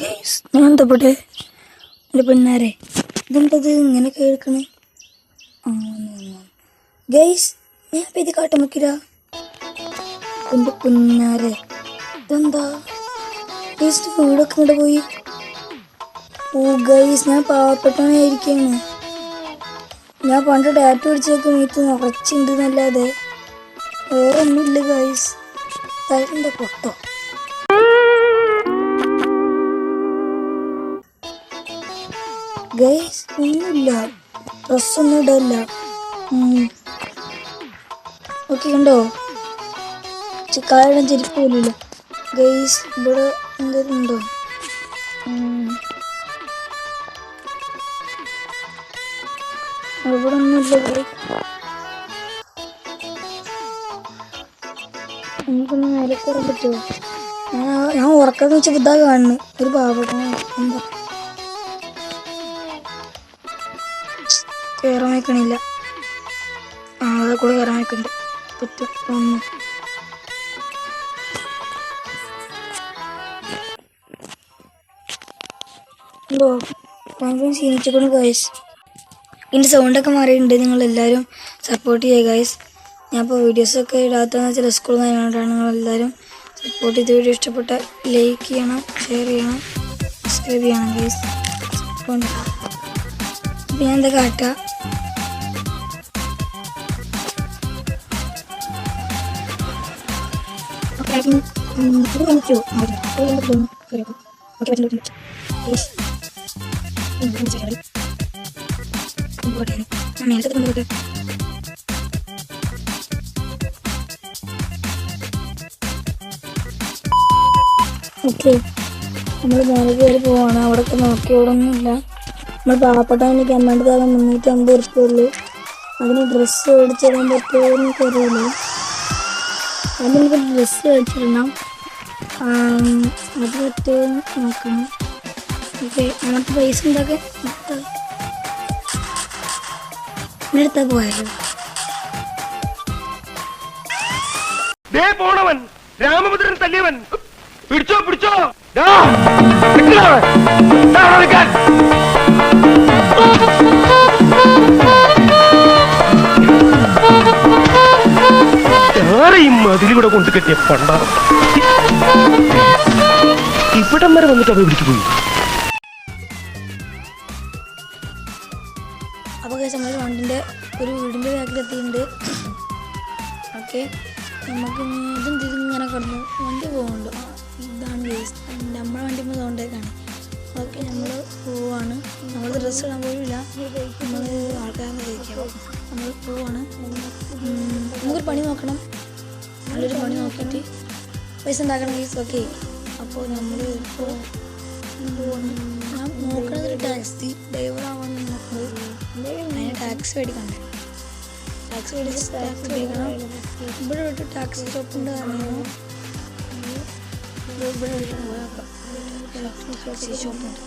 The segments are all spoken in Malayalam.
ഗൈസ് ഞാൻ എന്താ പോട്ടെ എന്റെ പെണ്ണാരെ ഇതെന്തത്? ഇങ്ങനെ കേൾക്കണേ. ഗെയ്സ് ഞാൻ ഇപ്പം ഇത് കാട്ടുമുക്കിര എന്റെ പിന്നാരെ ഇതെന്താ? ഗൈസ് വീടൊക്കെ ഇങ്ങോട്ട് പോയി? ഓ ഗൈസ് ഞാൻ പാവപ്പെട്ടവനായിരിക്കാണ് ഞാൻ പണ്ട് ഡാറ്റ പിടിച്ചൊക്കെ മീത്ത് നിറച്ചുണ്ട് എന്നല്ലാതെ വേറെ ഒന്നുമില്ല ഗൈസ് തരണ്ട പൊട്ടോ ഗൈസ് ഒന്നുമില്ല ഡ്രസ്സൊന്നും ഇടല്ല ഓക്കെ കണ്ടോ? ചിക്കായുടെ ചെരുപ്പ് പോലില്ല ഗൈസ് ഇവിടെ എന്തെങ്കിലും ഉണ്ടോ. ഇവിടെ ഒന്നുമില്ല നമുക്കൊന്ന് നേരെ കയറാൻ പറ്റുമോ? ഞാൻ ഉറക്കാന്ന് ഉറക്കം വെച്ചപ്പോൾ ഇതാ കാണുന്നു ഒരു പാവപ്പെട്ട എന്താ? കയറാൻ വയ്ക്കണില്ല. ആ അതെ കൂടെ കയറാൻ വയ്ക്കുന്നുണ്ട് പറ്റും ഒന്ന് ഹലോ കോൺഫിഡൻസ് ക്ഷീണിച്ചോണ്ട് ഗൈസ് സൗണ്ടൊക്കെ മാറിയിട്ടുണ്ട്. നിങ്ങൾ എല്ലാരും സപ്പോർട്ട് ചെയ്യുക ഗൈസ് ഞാൻ ഇപ്പോൾ വീഡിയോസൊക്കെ ഇടാത്തതെന്ന് വെച്ചാൽ നിന്ന് നിങ്ങൾ നിങ്ങളെല്ലാവരും സപ്പോർട്ട് ചെയ്ത് വീഡിയോ ഇഷ്ടപ്പെട്ട ലൈക്ക് ചെയ്യണം ഷെയർ ചെയ്യണം സബ്സ്ക്രൈബ് ചെയ്യണം ഗൈസ് അപ്പോൾ ഞാൻ എന്താ കാട്ടുക പറ്റില്ല യെസ് മേലത്തെ കൊണ്ടുപോട്ടെ ഓക്കെ നമ്മൾ മേലെ കയറി പോവാണ് അവിടെ നോക്കിയോടൊന്നുമില്ല നമ്മൾ പാവപ്പെട്ടവന് കമ്മാണ്ട് താഴെ മുന്നൂറ്റി അമ്പത് ഉറുപ്പുള്ളൂ അതിന് ഡ്രസ്സ് മേടിച്ച് തരാൻ പറ്റുമോ എന്നൊക്കെ അറിയില്ല അതിന് നമുക്ക് ഡ്രസ്സ് മേടിച്ചിടണം ആം, അത് പറ്റുമോ നോക്കണം. ഓക്കെ അങ്ങനത്തെ പൈസ ഉണ്ടാക്കാൻ എടുത്താൽ പോയാലോ പോണവൻ. രാമഭദ്രൻ തല്ലിയവൻ. പിടിച്ചോ പിടിച്ചോ. ഡാ നിൽക്കാൻ. കൊണ്ട് കെട്ടിയ പണ്ടാറ ഇവിടം വരെ വന്നിട്ട് അവ പിടിച്ചു പോയി. അപ്പോൾ നമ്മൾ ഒരു വീടിന്റെ ബാക്കിൽ എത്തിയിട്ടുണ്ട്. ഓക്കെ. നമുക്ക് ഇതും ഇതിങ്ങനെ കിടന്നു വണ്ടി പോകുന്നുണ്ട്. ഇതാണ് കേസ് നമ്മുടെ വണ്ടി ഇപ്പോൾ തോണ്ടേക്കാണ്. ഓക്കെ നമ്മൾ പോവാണ്. നമ്മൾ ഡ്രസ്സ് ഇടാൻ പോലുമില്ല. നമ്മൾ ആൾക്കാരെ കഴിക്കാം. നമ്മൾ പോവാണ്. നമുക്കൊരു പണി നോക്കണം. നല്ലൊരു പണി നോക്കിയിട്ട് പൈസ ഉണ്ടാക്കണം കേസ് ഓക്കെ അപ്പോൾ നമ്മൾ ഇപ്പോൾ ഞാൻ നോക്കണത് ഒരു ടാക്സി ഡ്രൈവർ ആവാൻ നോക്കുന്നത് അതിന് ടാക്സി മേടിക്കണ്ടേ? ടാക്സി മേടിച്ച് ടാക്സി മേടിക്കണം. ഇവിടെ ഒരു ടാക്സി ഷോപ്പ് ഉണ്ട് പറഞ്ഞു? ഇവിടെ ടാക്സി ഷോപ്പ് ഉണ്ട്.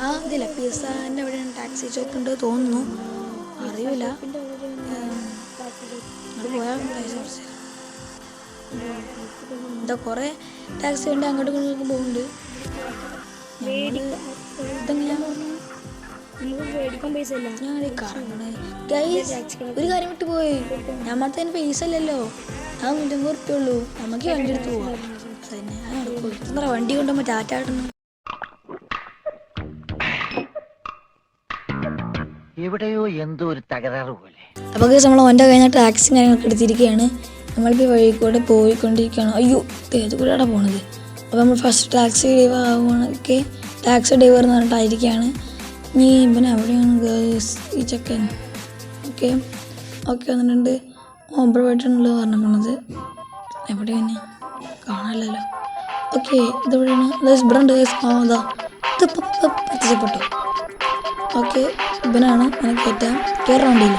ആ ഇതില്ല. ആറിന്റെ അവിടെ ടാക്സി ഷോപ്പ് ഉണ്ട് തോന്നുന്നു. അറിയില്ല പോയാൽ പൈസ കുറച്ച് എന്താ കുറേ ടാക്സി ഉണ്ട് അങ്ങോട്ടും ഇങ്ങോട്ടും പോകുന്നുണ്ട് ഞാൻ കറങ്ങണേ. ഒരു കാര്യം വിട്ടു പോയി. നമ്മൾക്ക് തന്നെ പൈസ അല്ലല്ലോ ആ നൂറ്റമ്പത് ഉള്ളൂ. നമുക്ക് വണ്ടി എടുത്ത് പോവാം. അതന്നെ. അത് നടക്കുള്ളൂ എന്താ വണ്ടി കൊണ്ടുപോകുമ്പോൾ ടാറ്റ ആട്ടണം. എവിടെയോ എന്തോ ഒരു തകരാറ് പോലെ. അപ്പൊ നമ്മൾ ഓന്റെ കഴിഞ്ഞ ടാക്സി കാര്യങ്ങളൊക്കെ എടുത്തിരിക്കുകയാണ് നമ്മളിപ്പോൾ വഴി കൂടെ പോയിക്കൊണ്ടിരിക്കുകയാണ്. അയ്യോ ഏത് കൂടെയാണ് പോണത്? അപ്പോൾ നമ്മൾ ഫസ്റ്റ് ടാക്സി ഡ്രൈവർ ആവുകയാണെങ്കിൽ ടാക്സി ഡ്രൈവർ എന്ന് പറഞ്ഞിട്ടായിരിക്കുകയാണ് നീ ഇവൻ എവിടെയാണ് ഗേൾസ് ഈ ചെക്കൻ. ഓക്കെ ഓക്കെ വന്നിട്ടുണ്ട്. ഓമ്പറവായിട്ടുള്ളത് പോണത്. എവിടെയാണ്? കാണാനല്ലോ ഓക്കെ ഇതെവിടെയാണ് ഇവിടെ ഉണ്ട് ആ അതാ പ്രത്യക്ഷപ്പെട്ടു ഓക്കെ ഇവനാണ്. എനിക്ക് കയറ്റാൻ. കയറാൻ വണ്ടിയില്ല.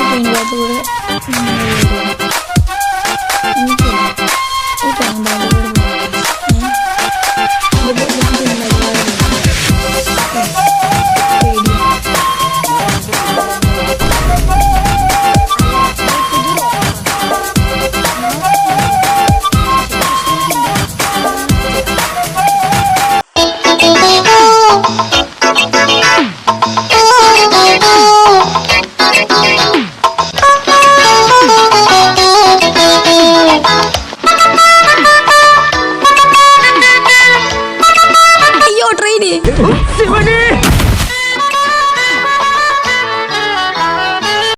ഇനിയിപ്പോൾ നമുക്ക് ട്രെയിൻ ഭാഗത്ത് കൂടെ നമുക്ക് ഈ ട്രെയിൻ ഭാഗത്ത്